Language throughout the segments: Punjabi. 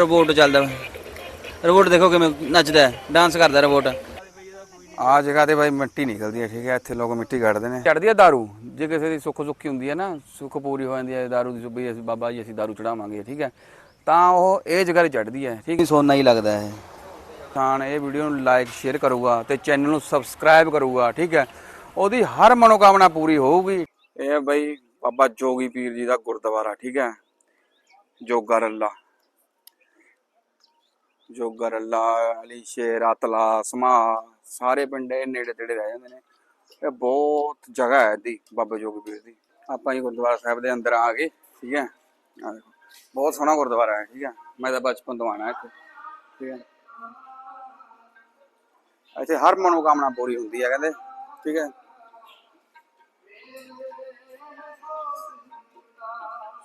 ਰੋਬੋਟ ਚੱਲਦਾ ਰੋਬੋਟ ਦੇਖੋ ਕਿਵੇਂ ਨੱਚਦਾ ਹੈ ਡਾਂਸ ਕਰਦਾ ਰੋਬੋਟ ਆ ਜਗ੍ਹਾ ਤੇ ਬਾਈ ਮਿੱਟੀ ਨਿਕਲਦੀ ਹੈ ਠੀਕ ਹੈ ਇੱਥੇ ਲੋਕ ਮਿੱਟੀ ਕੱਢਦੇ ਨੇ ਚੜਦੀ ਹੈ दारू ਜੇ ਕਿਸੇ ਦੀ ਸੁੱਖ ਸੁੱਖੀ ਹੁੰਦੀ ਹੈ ਨਾ ਸੁੱਖ ਪੂਰੀ ਹੋ ਜਾਂਦੀ ਹੈ दारू ਦੀ ਵੀ ਅਸੀਂ ਬਾਬਾ ਜੀ ਅਸੀਂ दारू ਚੜਾਵਾਂਗੇ ਠੀਕ ਹੈ ਤਾਂ ਉਹ ਇਹ ਜਗ੍ਹਾ ਤੇ ਚੜਦੀ ਹੈ ਠੀਕ ਹੈ ਸੋਨਾ ਹੀ ਲੱਗਦਾ ਹੈ ਇਨਸਾਨ ਇਹ ਵੀਡੀਓ ਨੂੰ ਲਾਈਕ ਸ਼ੇਅਰ ਕਰੂਗਾ ਤੇ ਚੈਨਲ ਨੂੰ ਸਬਸਕ੍ਰਾਈਬ ਕਰੂਗਾ ਠੀਕ ਹੈ ਉਹਦੀ ਹਰ ਮਨੋਕਾਮਨਾ ਪੂਰੀ ਹੋਊਗੀ ਇਹ ਹੈ ਬਾਈ ਬਾਬਾ ਜੋਗੀ ਪੀਰ ਜੀ ਦਾ ਗੁਰਦੁਆਰਾ ਠੀਕ ਹੈ ਜੋਗਾ ਰੱਲਾ ਜੋਗਰ ਰੱਲਾ ਅਲੀ ਸ਼ੇਰ ਅਤਲਾ ਸਮਾ ਸਾਰੇ ਪਿੰਡ ਇਹ ਨੇੜੇ ਤੇੜੇ ਰਹਿ ਜਾਂਦੇ ਨੇ। ਇਹ ਬਹੁਤ ਜਗ੍ਹਾ ਹੈ ਦੀ ਬਾਬਾ ਜੋਗੀ ਦੀ। ਆਪਾਂ ਹੀ ਗੁਰਦੁਆਰਾ ਸਾਹਿਬ ਦੇ ਅੰਦਰ ਆ ਗਏ, ਠੀਕ ਹੈ? ਬਹੁਤ ਸੋਹਣਾ ਗੁਰਦੁਆਰਾ ਹੈ, ਠੀਕ ਹੈ? ਮੈਂ ਤਾਂ ਬਚਪਨ ਤੋਂ ਆਣਾ ਇੱਥੇ, ਠੀਕ ਹੈ? ਇੱਥੇ ਹਰ ਮਨੋਕਾਮਨਾ ਪੂਰੀ ਹੁੰਦੀ ਹੈ, ਕਹਿੰਦੇ, ਠੀਕ ਹੈ?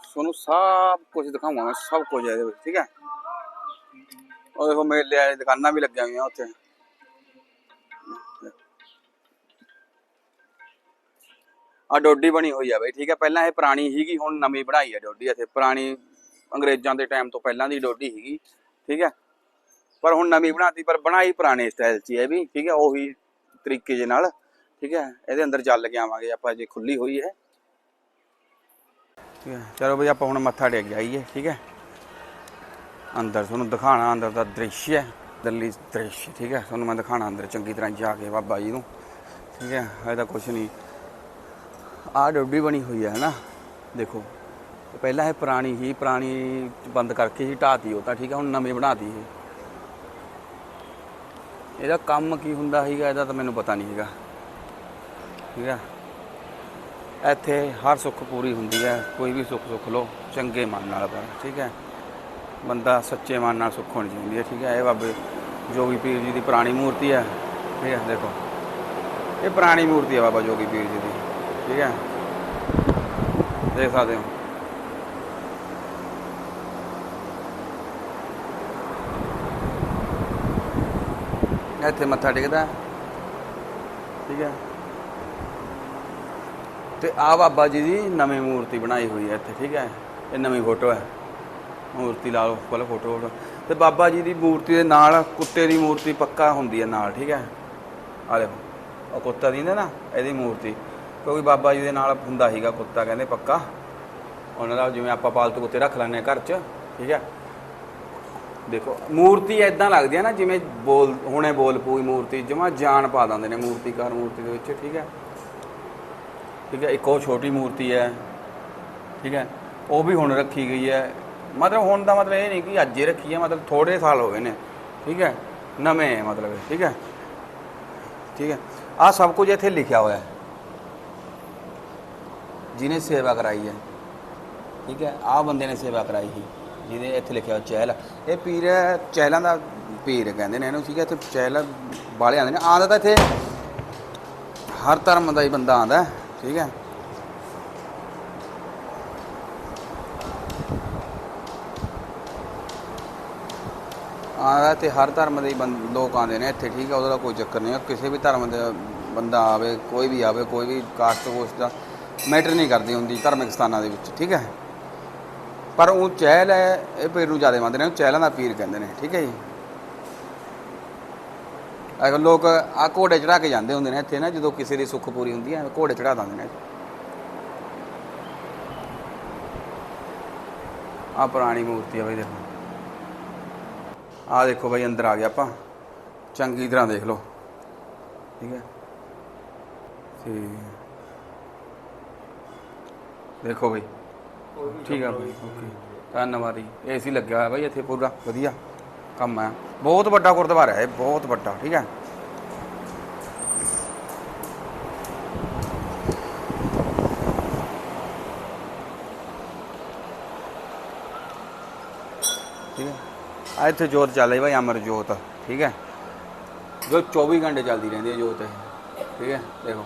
ਤੁਹਾਨੂੰ ਸਭ ਕੁਝ ਦਿਖਾਉਂਗਾ ਮੈਂ ਸਭ ਕੁਝ ਇਹਦੇ ਵਿੱਚ, ਠੀਕ ਹੈ? ਉਹ ਦੇਖੋ ਮੇਲੇ ਵਾਲੀ ਦੁਕਾਨਾਂ ਵੀ ਲੱਗੀਆਂ ਹੋਈਆਂ ਉੱਥੇ। ਆ ਡੋਡੀ ਬਣੀ ਹੋਈ ਆ ਬਈ, ਠੀਕ ਹੈ ਪਹਿਲਾਂ ਇਹ ਪੁਰਾਣੀ ਸੀਗੀ, ਹੁਣ ਨਵੀਂ ਬਣਾਈ ਆ ਡੋਡੀ ਇੱਥੇ। ਪੁਰਾਣੀ ਅੰਗਰੇਜ਼ਾਂ ਦੇ ਟਾਈਮ ਤੋਂ ਪਹਿਲਾਂ ਦੀ ਡੋਡੀ ਸੀਗੀ, ਠੀਕ ਹੈ ਪਰ ਹੁਣ ਨਵੀਂ ਬਣਾਤੀ, ਪਰ ਬਣਾਈ ਪੁਰਾਣੇ ਸਟਾਈਲ 'ਚ ਹੈ ਵੀ, ਠੀਕ ਹੈ ਉਹੀ ਤਰੀਕੇ ਦੇ ਨਾਲ, ਠੀਕ ਹੈ ਇਹਦੇ ਅੰਦਰ ਚੱਲ ਕੇ ਆਵਾਂਗੇ, ਆਪਾਂ ਜੇ ਖੁੱਲੀ ਹੋਈ ਹੈ ਠੀਕ ਹੈ ਚਲੋ ਬਈ, ਆਪਾਂ ਹੁਣ ਮੱਥਾ ਟੇਕ ਜਾਈਏ, ਠੀਕ ਹੈ ਅੰਦਰ ਤੁਹਾਨੂੰ ਦਿਖਾਣਾ ਅੰਦਰ ਦਾ ਦ੍ਰਿਸ਼ ਹੈ ਦਿੱਲੀ ਦ੍ਰਿਸ਼, ਠੀਕ ਹੈ? ਤੁਹਾਨੂੰ ਮੈਂ ਦਿਖਾਣਾ ਅੰਦਰ, ਚੰਗੀ ਤਰ੍ਹਾਂ ਜਾ ਕੇ ਬਾਬਾ ਜੀ ਨੂੰ, ਠੀਕ ਹੈ? ਇਹ ਤਾਂ ਕੁਛ ਨਹੀਂ। ਆਹ ਡੱਬੀ ਬਣੀ ਹੋਈ ਹੈ ਨਾ ਦੇਖੋ, ਪਹਿਲਾਂ ਇਹ ਪੁਰਾਣੀ ਹੀ ਪੁਰਾਣੀ ਬੰਦ ਕਰਕੇ ਹੀ ਢਾਤੀ ਉਹ ਤਾਂ, ਠੀਕ ਹੈ? ਹੁਣ ਨਵੀਂ ਬਣਾਤੀ ਇਹ। ਇਹਦਾ ਕੰਮ ਕੀ ਹੁੰਦਾ ਸੀਗਾ, ਇਹਦਾ ਤਾਂ ਮੈਨੂੰ ਪਤਾ ਨਹੀਂ ਹੈਗਾ ਠੀਕ ਹੈ? ਇੱਥੇ ਹਰ ਸੁੱਖ ਪੂਰੀ ਹੁੰਦੀ ਹੈ, ਕੋਈ ਵੀ ਸੁੱਖ ਸੁੱਖ ਲੋ ਚੰਗੇ ਮਨ ਨਾਲ ਪਰ ਠੀਕ ਹੈ? ਬੰਦਾ ਸੱਚੇ ਮਨ ਨਾਲ ਸੁੱਖ ਹੋਣੀ ਚਾਹੀਦੀ ਹੈ, ਠੀਕ ਹੈ? ਇਹ ਬਾਬੇ ਜੋਗੀ ਪੀਰ ਜੀ ਦੀ ਪੁਰਾਣੀ ਮੂਰਤੀ ਹੈ। ਠੀਕ ਹੈ, ਦੇਖੋ। ਇਹ ਪੁਰਾਣੀ ਮੂਰਤੀ ਹੈ ਬਾਬਾ ਜੋਗੀ ਪੀਰ ਜੀ ਦੀ, ਠੀਕ ਹੈ? ਦੇਖ ਸਕਦੇ ਹੋ। ਇੱਥੇ ਮੱਥਾ ਟੇਕਦਾ ਠੀਕ ਹੈ? ਤੇ ਆ ਬਾਬਾ ਜੀ ਦੀ ਨਵੀਂ ਮੂਰਤੀ ਬਣਾਈ ਹੋਈ ਹੈ ਇੱਥੇ, ਠੀਕ ਹੈ? ਇਹ ਨਵੀਂ ਫੋਟੋ ਹੈ। ਮੂਰਤੀ ਲਾ ਲਓ ਪਹਿਲਾਂ ਫੋਟੋ ਤੇ ਬਾਬਾ ਜੀ ਦੀ ਮੂਰਤੀ ਦੇ ਨਾਲ, ਕੁੱਤੇ ਦੀ ਮੂਰਤੀ ਪੱਕਾ ਹੁੰਦੀ ਹੈ ਨਾਲ, ਠੀਕ ਹੈ? ਆ ਦੇਖੋ ਉਹ ਕੁੱਤਾ ਦੀ ਨਾ ਇਹਦੀ ਮੂਰਤੀ। ਕਿਉਂਕਿ ਬਾਬਾ ਜੀ ਦੇ ਨਾਲ ਹੁੰਦਾ ਸੀਗਾ ਕੁੱਤਾ, ਕਹਿੰਦੇ ਪੱਕਾ। ਉਹਨਾਂ ਦਾ ਜਿਵੇਂ ਆਪਾਂ ਪਾਲਤੂ ਕੁੱਤੇ ਰੱਖ ਲੈਂਦੇ ਹਾਂ ਘਰ 'ਚ, ਠੀਕ ਹੈ? ਦੇਖੋ, ਮੂਰਤੀ ਐਦਾਂ ਲੱਗਦੀ ਹੈ ਨਾ, ਜਿਵੇਂ ਬੋਲ, ਹੁਣੇ ਬੋਲ ਪੂਈ ਮੂਰਤੀ, ਜਮਾ ਜਾਨ ਪਾ ਦਿੰਦੇ ਨੇ ਮੂਰਤੀਕਾਰ ਮੂਰਤੀ ਦੇ ਵਿੱਚ, ਠੀਕ ਹੈ? ਠੀਕ ਹੈ, ਇੱਕ ਉਹ ਛੋਟੀ ਮੂਰਤੀ ਹੈ, ਠੀਕ ਹੈ? ਉਹ ਵੀ ਹੁਣ ਰੱਖੀ ਗਈ ਹੈ ਮਤਲਬ ਹੁਣ ਦਾ ਮਤਲਬ ਇਹ ਨਹੀਂ ਕਿ ਅੱਜ ਹੀ ਰੱਖੀ ਹੈ ਮਤਲਬ ਥੋੜੇ ਸਾਲ ਹੋ ਗਏ ਨੇ। ਠੀਕ ਹੈ? ਨਵੇਂ ਹੈ ਮਤਲਬ ਠੀਕ ਹੈ? ਠੀਕ ਹੈ? ਆ ਸਭ ਕੁਝ ਇੱਥੇ ਲਿਖਿਆ ਹੋਇਆ ਹੈ। ਜਿਹਨੇ ਸੇਵਾ ਕਰਾਈ ਹੈ। ਠੀਕ ਹੈ? ਆ ਬੰਦੇ ਨੇ ਸੇਵਾ ਕਰਾਈ ਸੀ, ਜਿਹਦੇ ਇੱਥੇ ਲਿਖਿਆ ਹੋਇਆ ਚਹਿਲ। ਇਹ ਪੀਰ ਚਹਿਲਾਂ ਦਾ ਪੀਰ ਕਹਿੰਦੇ ਨੇ ਇਹਨੂੰ, ਠੀਕ ਹੈ? ਇੱਥੇ ਚਹਿਲ ਵਾਲੇ ਆਉਂਦੇ ਨੇ। ਆਉਂਦਾ ਤਾਂ ਇੱਥੇ ਹਰ ਧਰਮ ਦਾ ਹੀ ਬੰਦਾ ਆਉਂਦਾ ਠੀਕ ਹੈ? ਆਉਂਦਾ ਤੇ ਹਰ ਧਰਮ ਦੇ ਹੀ ਬੰ- ਲੋਕ ਆਉਂਦੇ ਨੇ ਇੱਥੇ, ਠੀਕ ਹੈ, ਉਹਦਾ ਕੋਈ ਚੱਕਰ ਨਹੀਂ ਹੈ। ਕਿਸੇ ਵੀ ਧਰਮ ਦਾ ਬੰਦਾ ਆਵੇ, ਕੋਈ ਵੀ ਆਵੇ, ਕੋਈ ਵੀ ਕਾਸਟ ਕੋਸਟ ਦਾ ਮੈਟਰ ਨਹੀਂ ਕਰਦੀ ਹੁੰਦੀ ਧਾਰਮਿਕ ਸਥਾਨਾਂ ਦੇ ਵਿੱਚ, ਠੀਕ ਹੈ। ਪਰ ਉਹ ਚਹਿਲ ਹੈ, ਇਹ ਪੀਰ ਨੂੰ ਜ਼ਿਆਦਾ ਮੰਨਦੇ ਨੇ, ਉਹ ਚਹਿਲਾਂ ਦਾ ਪੀਰ ਕਹਿੰਦੇ ਨੇ, ਠੀਕ ਹੈ ਜੀ। ਅਗਰ ਲੋਕ ਆ ਘੋੜੇ ਚੜਾ ਕੇ ਜਾਂਦੇ ਹੁੰਦੇ ਨੇ ਇੱਥੇ ਨਾ, ਜਦੋਂ ਕਿਸੇ ਦੀ ਸੁੱਖ ਪੂਰੀ ਹੁੰਦੀ ਹੈ, ਘੋੜੇ ਚੜਾ ਦਿੰਦੇ ਨੇ। ਆ ਪੁਰਾਣੀ ਮੂਰਤੀ ਹੈ ਬਈ ਦੇਖੋ। ਆ ਦੇਖੋ ਬਈ ਅੰਦਰ ਆ ਗਿਆ ਆਪਾਂ। ਚੰਗੀ ਤਰ੍ਹਾਂ ਦੇਖ ਲਓ। ਠੀਕ ਹੈ। ਤੇ ਦੇਖੋ ਬਈ। ਠੀਕ ਆ ਬਈ ਓਕੇ। ਧੰਨਵਾਦ ਜੀ। ਏਸੀ ਲੱਗਿਆ ਹੋਇਆ ਬਈ ਇੱਥੇ ਪੂਰਾ। ਵਧੀਆ। ਕੰਮ ਆ। ਬਹੁਤ ਵੱਡਾ ਗੁਰਦੁਆਰਾ ਹੈ ਬਹੁਤ ਵੱਡਾ। ਠੀਕ ਹੈ। ਠੀਕ ਹੈ। ਆ ਇੱਥੇ ਜੋਤ ਚੱਲ ਰਹੀ ਭਾਈ ਅਮਰ ਜੋਤ, ਠੀਕ ਹੈ? ਜੋ 24 ਘੰਟੇ ਚੱਲਦੀ ਰਹਿੰਦੀ ਹੈ ਜੋਤ ਇਹ, ਠੀਕ ਹੈ? ਦੇਖੋ।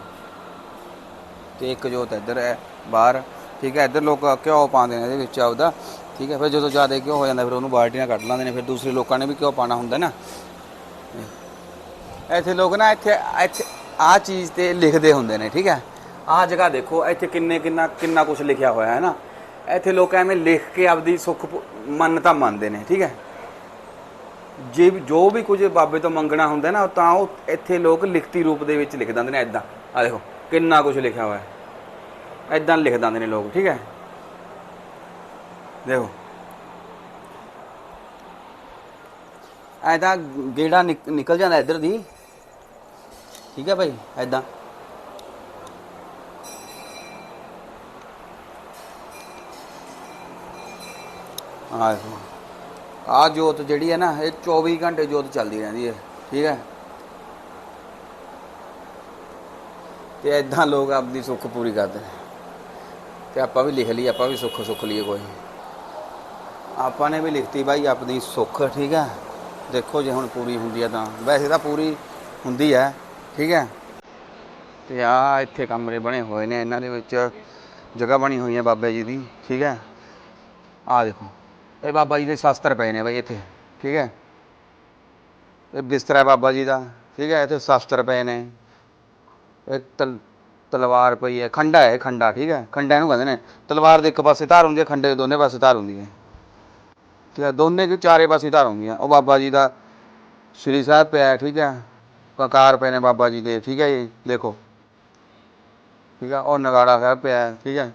ਤੇ ਇੱਕ ਜੋਤ ਇੱਧਰ ਹੈ, ਬਾਹਰ, ਠੀਕ ਹੈ? ਇੱਧਰ ਲੋਕ ਘਿਓ ਪਾਉਂਦੇ ਨੇ ਇਹਦੇ ਵਿੱਚ ਆਪਦਾ, ਠੀਕ ਹੈ? ਫਿਰ ਜਦੋਂ ਜ਼ਿਆਦਾ ਘਿਓ ਹੋ ਜਾਂਦਾ, ਫਿਰ ਉਹਨੂੰ ਬਾਲਟੀਆਂ ਕੱਢ ਲਾਉਂਦੇ ਨੇ, ਫਿਰ ਦੂਸਰੇ ਲੋਕਾਂ ਨੇ ਵੀ ਘਿਓ ਪਾਣਾ ਹੁੰਦਾ ਨਾ। ਇੱਥੇ ਲੋਕ ਨਾ ਇੱਥੇ ਇੱਥੇ ਆ ਚੀਜ਼ ਤੇ ਲਿਖਦੇ ਹੁੰਦੇ ਨੇ, ਠੀਕ ਹੈ? ਆਹ ਜਗ੍ਹਾ ਦੇਖੋ, ਇੱਥੇ ਕਿੰਨੇ, ਕਿੰਨਾ ਕਿੰਨਾ ਕੁਝ ਲਿਖਿਆ ਹੋਇਆ ਹੈ ਨਾ। ਇੱਥੇ ਲੋਕ ਐਵੇਂ ਲਿਖ ਕੇ ਆਪਦੀ ਸੁੱਖ ਮੰਨਤਾ ਮੰਨਦੇ ਨੇ, ਠੀਕ ਹੈ? ਜੇ ਵੀ- ਜੋ ਵੀ ਕੁਝ ਬਾਬੇ ਤੋਂ ਮੰਗਣਾ ਹੁੰਦਾ ਨਾ, ਤਾਂ ਉਹ ਇੱਥੇ ਲੋਕ ਲਿਖਤੀ ਰੂਪ ਦੇ ਵਿੱਚ ਲਿਖ ਦਿੰਦੇ ਨੇ ਐਦਾਂ ਆ ਦੇਖੋ, ਕਿੰਨਾ ਕੁਝ ਲਿਖਿਆ ਹੋਇਆ ਹੈ। ਐਦਾਂ ਲਿਖ ਦਿੰਦੇ ਨੇ ਲੋਕ, ਠੀਕ ਹੈ? ਦੇਖੋ। ਐਦਾਂ ਗੇੜਾ ਨਿਕ- ਨਿਕਲ ਜਾਂਦਾ ਇੱਧਰ ਦੀ। ਠੀਕ ਹੈ ਭਾਈ ਐਦਾਂ ਆਹ ਦੇਖੋ। ਆ ਜੋਤ ਜਿਹੜੀ ਹੈ ਨਾ, ਇਹ 24 ਘੰਟੇ ਜੋਤ ਚੱਲਦੀ ਰਹਿੰਦੀ ਹੈ, ਠੀਕ ਹੈ? ਤੇ ਐਦਾਂ ਲੋਕ ਆਪਦੀ ਸੁੱਖ ਪੂਰੀ ਕਰਦੇ ਨੇ। ਤੇ ਆਪਾਂ ਵੀ ਲਿਖ ਲਈ ਆਪਾਂ ਵੀ ਸੁੱਖ ਸੁੱਖ ਲਈਏ ਕੋਈ। ਆਪਾਂ ਨੇ ਵੀ ਲਿਖਤੀ ਬਾਈ ਆਪਣੀ ਸੁੱਖ, ਠੀਕ ਹੈ? ਦੇਖੋ ਜੇ ਹੁਣ ਪੂਰੀ ਹੁੰਦੀ ਹੈ ਤਾਂ। ਵੈਸੇ ਤਾਂ ਪੂਰੀ ਹੁੰਦੀ ਹੈ, ਠੀਕ ਹੈ? ਤੇ ਆ ਇੱਥੇ ਕਮਰੇ ਬਣੇ ਹੋਏ ਨੇ, ਇਹਨਾਂ ਦੇ ਵਿੱਚ ਜਗ੍ਹਾ ਬਣੀ ਹੋਈ ਹੈ ਬਾਬਾ ਜੀ ਦੀ, ਠੀਕ ਹੈ? ਆ ਦੇਖੋ। ਇਹ ਬਾਬਾ ਜੀ ਦੇ ਸ਼ਾਸਤਰ ਪਏ ਨੇ ਬਾਈ ਇੱਥੇ, ਠੀਕ ਹੈ? ਇਹ ਬਿਸਤਰਾ ਹੈ ਬਾਬਾ ਜੀ ਦਾ, ਠੀਕ ਹੈ? ਇੱਥੇ ਸ਼ਾਸਤਰ ਪਏ ਨੇ। ਇੱਕ ਤਲ, ਤਲਵਾਰ ਪਈ ਹੈ, ਖੰਡਾ ਹੈ, ਖੰਡਾ, ਠੀਕ ਹੈ? ਖੰਡਾ ਇਹਨੂੰ ਕਹਿੰਦੇ ਨੇ। ਤਲਵਾਰ ਦੇ ਇੱਕ ਪਾਸੇ ਧਾਰ ਹੁੰਦੀ ਹੈ, ਖੰਡੇ ਦੇ ਦੋਨੇ ਪਾਸੇ ਧਾਰ ਹੁੰਦੀ ਹੈ। ਠੀਕ ਹੈ? ਦੋਨੇ ਜੋ ਚਾਰੇ ਪਾਸੇ ਧਾਰ ਹੁੰਦੀਆਂ। ਉਹ ਬਾਬਾ ਜੀ ਦਾ ਸ੍ਰੀ ਸਾਹਿਬ ਪਿਆ ਠੀਕ ਹੈ? ਕਕਾਰ ਪਏ ਨੇ ਬਾਬਾ ਜੀ ਦੇ, ਠੀਕ ਹੈ ਜੀ? ਦੇਖੋ। ਠੀਕ ਹੈ? ਉਹ ਨਗਾੜਾ ਸਾਹਿਬ ਪਿਆ ਠੀਕ ਹੈ?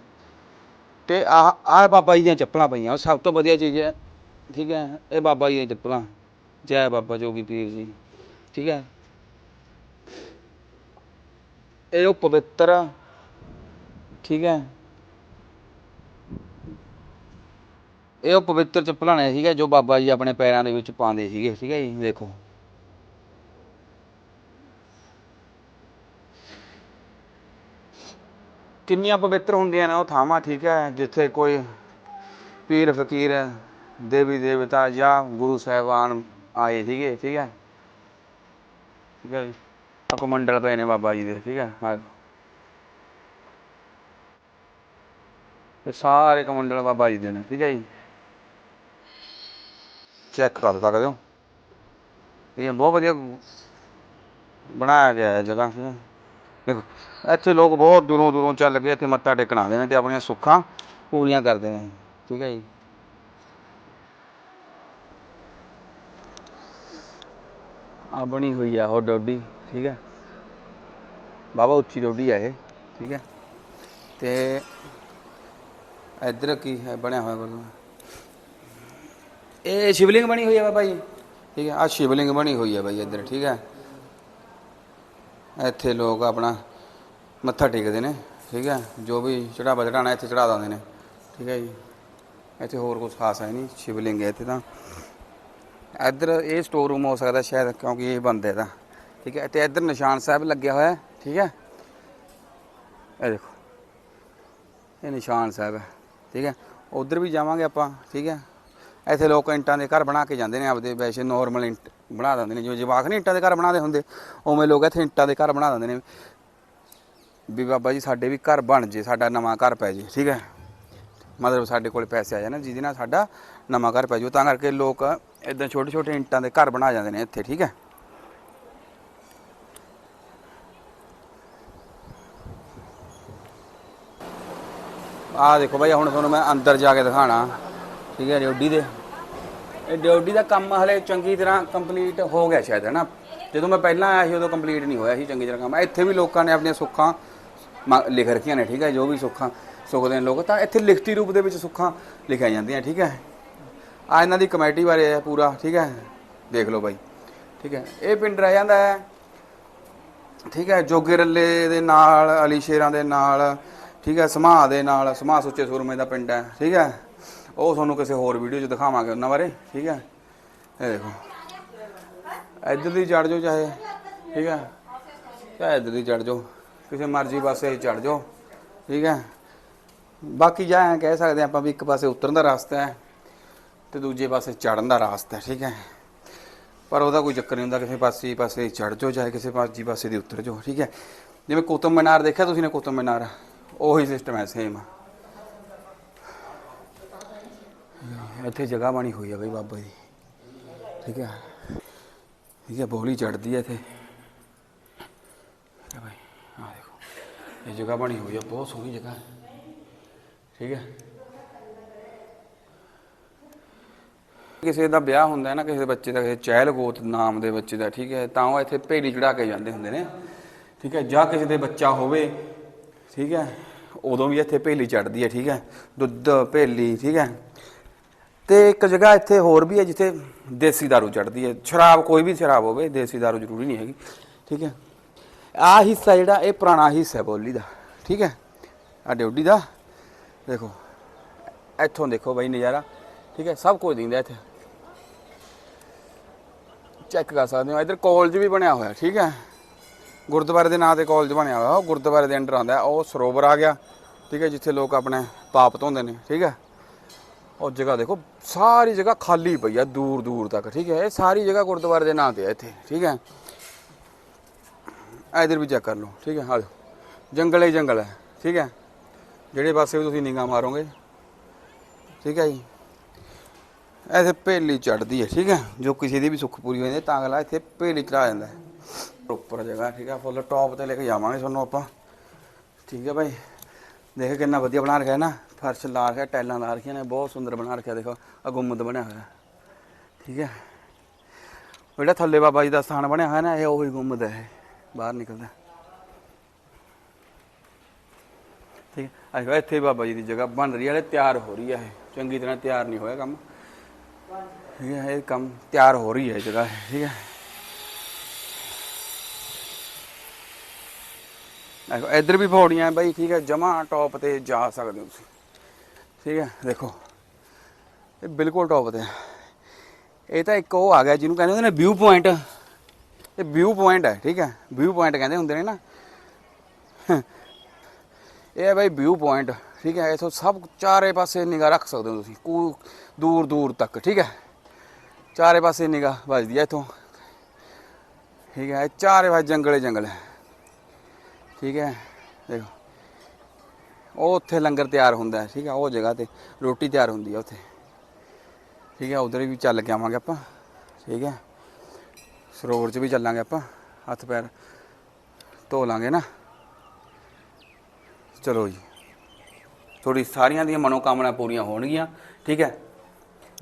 ਤੇ ਆਹ ਆਹ ਬਾਬਾ ਜੀ ਦੀਆਂ ਚੱਪਲਾਂ ਪਈਆਂ, ਉਹ ਸਭ ਤੋਂ ਵਧੀਆ ਚੀਜ਼ ਹੈ, ਠੀਕ ਹੈ, ਇਹ ਬਾਬਾ ਜੀ ਦੀਆਂ ਚੱਪਲਾਂ। ਜੈ ਬਾਬਾ ਜੋਗੀ ਪੀਰ ਜੀ, ਠੀਕ ਹੈ। ਇਹ ਉਹ ਪਵਿੱਤਰ ਠੀਕ ਹੈ। ਇਹ ਉਹ ਪਵਿੱਤਰ ਚੱਪਲਾਂ ਨੇ, ਠੀਕ ਹੈ, ਜੋ ਬਾਬਾ ਜੀ ਆਪਣੇ ਪੈਰਾਂ ਦੇ ਵਿੱਚ ਪਾਉਂਦੇ ਸੀਗੇ, ਠੀਕ ਹੈ ਜੀ, ਦੇਖੋ। ਕਿੰਨੀਆਂ ਪਵਿੱਤਰ ਹੁੰਦੀਆਂ ਨੇ ਉਹ ਥਾਵਾਂ, ਠੀਕ ਹੈ, ਜਿੱਥੇ ਕੋਈ ਪੀਰ ਫਕੀਰ ਦੇਵੀ ਦੇਵਤਾ ਜਾਂ ਗੁਰੂ ਸਾਹਿਬਾਨ ਆਏ ਸੀਗੇ, ਠੀਕ ਹੈ। ਠੀਕ ਹੈ ਜੀ। ਪਏ ਨੇ ਬਾਬਾ ਜੀ ਦੇ, ਠੀਕ ਹੈ। ਆਹ ਇਹ ਸਾਰੇ ਕਮੰਡਲ ਬਾਬਾ ਜੀ ਦੇ ਨੇ, ਠੀਕ ਹੈ ਜੀ। ਚੈੱਕ ਕਰ ਸਕਦੇ ਹੋ। ਇਹ ਬਹੁਤ ਵਧੀਆ ਬਣਾਇਆ ਗਿਆ ਹੈ ਜਗ੍ਹਾ, ਠੀਕ ਦੇਖੋ, ਇੱਥੇ ਲੋਕ ਬਹੁਤ ਦੂਰੋਂ ਦੂਰੋਂ ਚੱਲ ਕੇ ਇੱਥੇ ਮੱਥਾ ਟੇਕਣ ਆਉਂਦੇ ਨੇ ਤੇ ਆਪਣੀਆਂ ਸੁੱਖਾਂ ਪੂਰੀਆਂ ਕਰਦੇ ਨੇ। ਠੀਕ ਹੈ ਜੀ। ਆ ਬਣੀ ਹੋਈ ਆ ਉਹ ਡੋਡੀ, ਠੀਕ ਹੈ। ਬਾਬਾ ਉੱਚੀ ਡੋਡੀ ਆ ਇਹ, ਠੀਕ ਹੈ। ਤੇ ਇੱਧਰ ਕੀ ਹੈ, ਬਣਿਆ ਹੋਇਆ ਗੁਰਦੁਆਰਾ ਇਹ ਸ਼ਿਵਲਿੰਗ ਬਣੀ ਹੋਈ ਹੈ ਬਾਬਾ ਜੀ। ਠੀਕ ਹੈ ਆ ਸ਼ਿਵਲਿੰਗ ਬਣੀ ਹੋਈ ਹੈ ਬਾਈ ਇੱਧਰ, ਠੀਕ ਹੈ। ਇੱਥੇ ਲੋਕ ਆਪਣਾ ਮੱਥਾ ਟੇਕਦੇ ਨੇ, ਠੀਕ ਹੈ? ਜੋ ਵੀ ਚੜਾਵਾ ਚੜਾਣਾ ਇੱਥੇ ਚੜਾ ਦਿੰਦੇ ਨੇ, ਠੀਕ ਹੈ ਜੀ? ਇੱਥੇ ਹੋਰ ਕੁਝ ਖਾਸ ਹੈ ਨਹੀਂ, ਸ਼ਿਵਲਿੰਗ ਹੈ ਇੱਥੇ ਤਾਂ। ਇੱਧਰ ਇਹ ਸਟੋਰ ਰੂਮ ਹੋ ਸਕਦਾ ਸ਼ਾਇਦ, ਕਿਉਂਕਿ ਇਹ ਬੰਦ ਹੈ ਤਾਂ। ਠੀਕ ਹੈ, ਤੇ ਇੱਧਰ ਨਿਸ਼ਾਨ ਸਾਹਿਬ ਲੱਗਿਆ ਹੋਇਆ ਹੈ ਠੀਕ ਹੈ? ਇਹ ਦੇਖੋ, ਇਹ ਨਿਸ਼ਾਨ ਸਾਹਿਬ ਹੈ, ਠੀਕ ਹੈ? ਉਧਰ ਵੀ ਜਾਵਾਂਗੇ ਆਪਾਂ, ਠੀਕ ਹੈ? ਇੱਥੇ ਲੋਕ ਇੰਟਾਂ ਦੇ ਘਰ ਬਣਾ ਕੇ ਜਾਂਦੇ ਨੇ, ਆਪਦੇ ਵੈਸੇ ਨਾਰਮਲ ਇੰਟ ਬਣਾ ਦਿੰਦੇ ਨੇ, ਜਿਵੇਂ ਜਵਾਕ ਨਹੀਂ ਇੰਟਾਂ ਦੇ ਘਰ ਬਣਾਦੇ ਹੁੰਦੇ, ਉਵੇਂ ਲੋਕ ਇੱਥੇ ਇੰਟਾਂ ਦੇ ਘਰ ਬਣਾ ਦਿੰਦੇ ਨੇ। ਵੀ ਬਾਬਾ ਜੀ, ਸਾਡੇ ਵੀ ਘਰ ਬਣ ਜੇ, ਸਾਡਾ ਨਵਾਂ ਘਰ ਪੈ ਜੇ, ਠੀਕ ਹੈ? ਮਤਲਬ ਸਾਡੇ ਕੋਲ ਪੈਸੇ ਆ ਜਾਣ, ਜਿਹਦੇ ਨਾਲ ਸਾਡਾ ਨਵਾਂ ਘਰ ਪੈ ਜਾਊ ਤਾਂ ਕਰਕੇ ਲੋਕ ਇਦਾਂ ਛੋਟੇ ਛੋਟੇ ਇੰਟਾਂ ਦੇ ਘਰ ਬਣਾ ਜਾਂਦੇ ਨੇ ਇੱਥੇ, ਠੀਕ ਹੈ? ਆਹ ਦੇਖੋ ਭਾਈ ਹੁਣ ਤੁਹਾਨੂੰ ਮੈਂ ਅੰਦਰ ਜਾ ਕੇ ਦਿਖਾਣਾ। ਠੀਕ ਹੈ ਡਿਊਟੀ ਦੇ। ਡਿਊਟੀ ਦਾ ਕੰਮ ਹਲੇ ਚੰਗੀ ਤਰ੍ਹਾਂ ਕੰਪਲੀਟ ਹੋ ਗਿਆ ਸ਼ਾਇਦ ਹੈ ਨਾ ਜਦੋਂ ਮੈਂ ਪਹਿਲਾਂ ਆਇਆ ਸੀ ਉਦੋਂ ਕੰਪਲੀਟ ਨਹੀਂ ਹੋਇਆ ਸੀ ਚੰਗੀ ਤਰ੍ਹਾਂ ਕੰਮ। ਇੱਥੇ ਵੀ ਲੋਕਾਂ ਨੇ ਆਪਣੀਆਂ ਸੁੱਖਾਂ ਮ- ਲਿਖ ਰੱਖੀਆਂ ਨੇ, ਠੀਕ ਹੈ? ਜੋ ਵੀ ਸੁੱਖਾਂ ਸੁੱਖਦੇ ਨੇ ਲੋਕ, ਤਾਂ ਇੱਥੇ ਲਿਖਤੀ ਰੂਪ ਦੇ ਵਿੱਚ ਸੁੱਖਾਂ ਲਿਖੀਆਂ ਜਾਂਦੀਆਂ, ਠੀਕ ਹੈ? ਆ ਇਹਨਾਂ ਦੀ ਕਮੇਟੀ ਬਾਰੇ ਹੈ ਪੂਰਾ, ਠੀਕ ਹੈ? ਦੇਖ ਲਓ ਬਾਈ, ਠੀਕ ਹੈ? ਇਹ ਪਿੰਡ ਰਹਿ ਜਾਂਦਾ ਹੈ, ਠੀਕ ਹੈ? ਜੋਗੇ ਰੱਲੇ ਦੇ ਨਾਲ, ਅਲੀ ਸ਼ੇਰਾਂ ਦੇ ਨਾਲ, ਠੀਕ ਹੈ? ਸਮਾ ਦੇ ਨਾਲ, ਸਮਾ ਸੁੱਚੇ ਸੂਰਮੇ ਦਾ ਪਿੰਡ ਹੈ, ਠੀਕ ਹੈ? ਉਹ ਤੁਹਾਨੂੰ ਕਿਸੇ ਹੋਰ ਵੀਡੀਓ 'ਚ ਦਿਖਾਵਾਂਗੇ ਉਹਨਾਂ ਬਾਰੇ, ਠੀਕ ਹੈ? ਇਹ ਦੇਖੋ। ਇੱਧਰ ਦੀ ਚੜ ਜਾਓ ਚਾਹੇ, ਠੀਕ ਹੈ? ਚਾਹੇ ਇੱਧਰ ਦੀ ਚੜ ਜਾਓ, ਕਿਸੇ ਮਰਜ਼ੀ ਪਾਸੇ ਚੜ ਜਾਓ, ਠੀਕ ਹੈ? ਬਾਕੀ ਜਾਂ ਐਂ ਕਹਿ ਸਕਦੇ ਆਪਾਂ ਵੀ ਇੱਕ ਪਾਸੇ ਉਤਰਨ ਦਾ ਰਸਤਾ ਹੈ ਤੇ ਦੂਜੇ ਪਾਸੇ ਚੜਨ ਦਾ ਰਸਤਾ ਹੈ, ਠੀਕ ਹੈ? ਪਰ ਉਹਦਾ ਕੋਈ ਚੱਕਰ ਨਹੀਂ ਹੁੰਦਾ, ਕਿਸੇ ਪਾਸੇ ਪਾਸੇ ਚੜ ਜਾਓ ਚਾਹੇ ਕਿਸੇ ਪਾਸੇ ਪਾਸੇ ਦੀ ਉਤਰ ਜਾਓ, ਠੀਕ ਹੈ? ਜਿਵੇਂ ਕੁਤਬ ਮੀਨਾਰ ਦੇਖਿਆ ਤੁਸੀਂ ਨੇ ਕੁਤਬ ਮੀਨਾਰ? ਉਹੀ ਸਿਸਟਮ ਹੈ ਸੇਮ ਇੱਥੇ ਜਗ੍ਹਾ ਬਣੀ ਹੋਈ ਆ ਬਈ ਬਾਬਾ ਜੀ। ਠੀਕ ਹੈ ਠੀਕ ਹੈ ਬੋਲੀ ਚੜਦੀ ਹੈ ਇੱਥੇ। ਠੀਕ ਹੈ ਭਾਈ ਆ ਦੇਖੋ। ਇਹ ਜਗ੍ਹਾ ਬਣੀ ਹੋਈ ਆ, ਬਹੁਤ ਸੋਹਣੀ ਜਗ੍ਹਾ। ਹੈ ਠੀਕ ਹੈ ਕਿਸੇ ਦਾ ਵਿਆਹ ਹੁੰਦਾ ਹੈ ਨਾ, ਕਿਸੇ ਦੇ ਬੱਚੇ ਦਾ, ਕਿਸੇ ਚਹਿਲ ਗੋਤ ਨਾਮ ਦੇ ਬੱਚੇ ਦਾ, ਠੀਕ ਹੈ ਤਾਂ ਉਹ ਇੱਥੇ ਭੇਲੀ ਚੜਾ ਕੇ ਜਾਂਦੇ ਹੁੰਦੇ ਨੇ। ਠੀਕ ਹੈ ਜਾਂ ਕਿਸੇ ਦੇ ਬੱਚਾ ਹੋਵੇ, ਠੀਕ ਹੈ ਉਦੋਂ ਵੀ ਇੱਥੇ ਭੇਲੀ ਚੜਦੀ ਹੈ ਠੀਕ ਹੈ ਦੁੱਧ, ਭੇਲੀ, ਠੀਕ ਹੈ ਤੇ ਇੱਕ ਜਗ੍ਹਾ ਇੱਥੇ ਹੋਰ ਵੀ ਹੈ ਜਿੱਥੇ ਦੇਸੀ दारू ਚੜਦੀ ਹੈ ਸ਼ਰਾਬ ਕੋਈ ਵੀ ਸ਼ਰਾਬ ਹੋਵੇ ਦੇਸੀ दारू ਜ਼ਰੂਰੀ ਨਹੀਂ ਹੈਗੀ ਠੀਕ ਹੈ ਆਹ ਹਿੱਸਾ ਜਿਹੜਾ ਇਹ ਪੁਰਾਣਾ ਹਿੱਸਾ ਹੈ ਬੋਲੀ ਦਾ ਠੀਕ ਹੈ ਆ ਡਿਊਟੀ ਦਾ ਦੇਖੋ ਇੱਥੋਂ ਦੇਖੋ ਬਾਈ ਨਜ਼ਾਰਾ ਠੀਕ ਹੈ ਸਭ ਕੁਝ ਦਿੰਦਾ ਇੱਥੇ ਚੈੱਕ ਕਰ ਸਕਦੇ ਹੋ ਇਧਰ ਕਾਲਜ ਵੀ ਬਣਿਆ ਹੋਇਆ ਠੀਕ ਹੈ ਗੁਰਦੁਆਰੇ ਦੇ ਨਾਂ ਤੇ ਕਾਲਜ ਬਣਿਆ ਹੋਇਆ ਉਹ ਗੁਰਦੁਆਰੇ ਦੇ ਅੰਡਰ ਆਉਂਦਾ ਹੈ। ਉਹ ਸਰੋਵਰ ਆ ਗਿਆ ਠੀਕ ਹੈ ਜਿੱਥੇ ਲੋਕ ਆਪਣੇ ਪਾਪ ਧੋਂਦੇ ਨੇ ਠੀਕ ਹੈ ਉਹ ਜਗ੍ਹਾ ਦੇਖੋ ਸਾਰੀ ਜਗ੍ਹਾ ਖਾਲੀ ਪਈ ਆ ਦੂਰ ਦੂਰ ਤੱਕ ਠੀਕ ਹੈ? ਇਹ ਸਾਰੀ ਜਗ੍ਹਾ ਗੁਰਦੁਆਰੇ ਦੇ ਨਾਂ ਤੇ ਹੈ ਇੱਥੇ ਠੀਕ ਹੈ? ਇਧਰ ਵੀ ਚੈੱਕ ਕਰ ਲਓ ਠੀਕ ਹੈ? ਆ ਜੰਗਲ ਹੀ ਜੰਗਲ ਹੈ ਠੀਕ ਹੈ? ਜਿਹੜੇ ਪਾਸੇ ਵੀ ਤੁਸੀਂ ਨਿਗਾਹ ਮਾਰੋਗੇ ਠੀਕ ਹੈ ਜੀ? ਐਸੇ ਭੇਲੀ ਚੜਦੀ ਹੈ ਠੀਕ ਹੈ? ਜੋ ਕਿਸੇ ਦੀ ਵੀ ਸੁੱਖ ਪੂਰੀ ਹੋ ਜਾਂਦੀ ਹੈ, ਤਾਂ ਅਗਲਾ ਇੱਥੇ ਭੇਲੀ ਚੜਾ ਜਾਂਦਾ ਹੈ। ਉੱਪਰ ਜਗ੍ਹਾ ਠੀਕ ਹੈ? ਫੁੱਲ ਟੌਪ ਤੇ ਲੈ ਕੇ ਜਾਵਾਂਗੇ ਤੁਹਾਨੂੰ ਆਪਾਂ ਠੀਕ ਹੈ ਭਾਈ? ਦੇਖ ਕਿੰਨਾ ਵਧੀਆ ਬਣਾ ਰੱਖਿਆ ਨਾ ਫਰਸ਼ ਲਾ ਰੱਖਿਆ ਟਾਈਲਾਂ ਲਾ ਰੱਖੀਆਂ ਨੇ ਬਹੁਤ ਸੁੰਦਰ ਬਣਾ ਰੱਖਿਆ ਦੇਖੋ ਆ ਗੁੰਮਦ ਬਣਿਆ ਹੋਇਆ। ਠੀਕ ਹੈ? ਜਿਹੜਾ ਥੱਲੇ ਬਾਬਾ ਜੀ ਦਾ ਸਥਾਨ ਬਣਿਆ ਹੋਇਆ ਨਾ ਇਹ ਉਹੀ ਗੁੰਮਦ ਹੈ ਇਹ ਬਾਹਰ ਨਿਕਲਦਾ। ਠੀਕ ਹੈ? ਅੱਜ ਇੱਥੇ ਬਾਬਾ ਜੀ ਦੀ ਜਗ੍ਹਾ ਬਣ ਰਹੀ ਹੈ ਤਿਆਰ ਹੋ ਰਹੀ ਹੈ ਇਹ। ਚੰਗੀ ਤਰ੍ਹਾਂ ਤਿਆਰ ਨਹੀਂ ਹੋਇਆ ਕੰਮ। ਠੀਕ ਹੈ ਇਹ ਕੰਮ ਤਿਆਰ ਹੋ ਰਹੀ ਹੈ ਜਗ੍ਹਾ ਇਹ, ਠੀਕ ਹੈ? ਦੇਖੋ ਇੱਧਰ ਵੀ ਪੌੜੀਆਂ ਹੈ ਬਾਈ ਠੀਕ ਹੈ ਜਮਾ ਟੌਪ ਤੇ ਜਾ ਸਕਦੇ ਹੋ ਤੁਸੀਂ। ਠੀਕ ਹੈ, ਦੇਖੋ। ਇਹ ਬਿਲਕੁਲ ਟੌਪ ਤੇ ਹੈ। ਇਹ ਤਾਂ ਇੱਕ ਉਹ ਆ ਗਿਆ ਜਿਹਨੂੰ ਕਹਿੰਦੇ ਹੁੰਦੇ ਨੇ ਵਿਊ ਪੁਆਇੰਟ ਇਹ ਵਿਊ ਪੁਆਇੰਟ ਹੈ, ਠੀਕ ਹੈ। ਵਿਊ ਪੁਆਇੰਟ ਕਹਿੰਦੇ ਹੁੰਦੇ ਨੇ ਨਾ। ਇਹ ਹੈ ਬਾਈ ਵਿਊ ਪੁਆਇੰਟ ਠੀਕ ਹੈ। ਇਥੋਂ ਸਭ ਚਾਰੇ ਪਾਸੇ ਨਿਗਾਹ ਰੱਖ ਸਕਦੇ ਹੋ ਤੁਸੀਂ। ਕੂ ਦੂਰ ਦੂਰ ਤੱਕ, ਠੀਕ ਹੈ। ਚਾਰੇ ਪਾਸੇ ਨਿਗਾਹ ਵੱਜਦੀ ਹੈ ਇਥੋਂ। ਠੀਕ ਹੈ, ਇਹ ਚਾਰੇ ਪਾਸੇ ਜੰਗਲੇ ਜੰਗਲ ਹੈ। ਠੀਕ ਹੈ, ਦੇਖੋ। ਉਹ ਉੱਥੇ ਲੰਗਰ ਤਿਆਰ ਹੁੰਦਾ ਹੈ, ਠੀਕ ਹੈ, ਉਹ ਜਗ੍ਹਾ ਤੇ ਰੋਟੀ ਤਿਆਰ ਹੁੰਦੀ ਹੈ ਉੱਥੇ। ਠੀਕ ਹੈ, ਉਧਰ ਵੀ ਚੱਲ ਕੇ ਆਵਾਂਗੇ ਆਪਾਂ, ਠੀਕ ਹੈ। ਸਰੋਵਰ 'ਚ ਵੀ ਚੱਲਾਂਗੇ ਆਪਾਂ, ਹੱਥ ਪੈਰ ਧੋ ਲਾਂਗੇ ਨਾ। ਚਲੋ ਜੀ। ਤੁਹਾਡੀ ਸਾਰੀਆਂ ਦੀਆਂ ਮਨੋਕਾਮਨਾ ਪੂਰੀਆਂ ਹੋਣਗੀਆਂ, ਠੀਕ ਹੈ।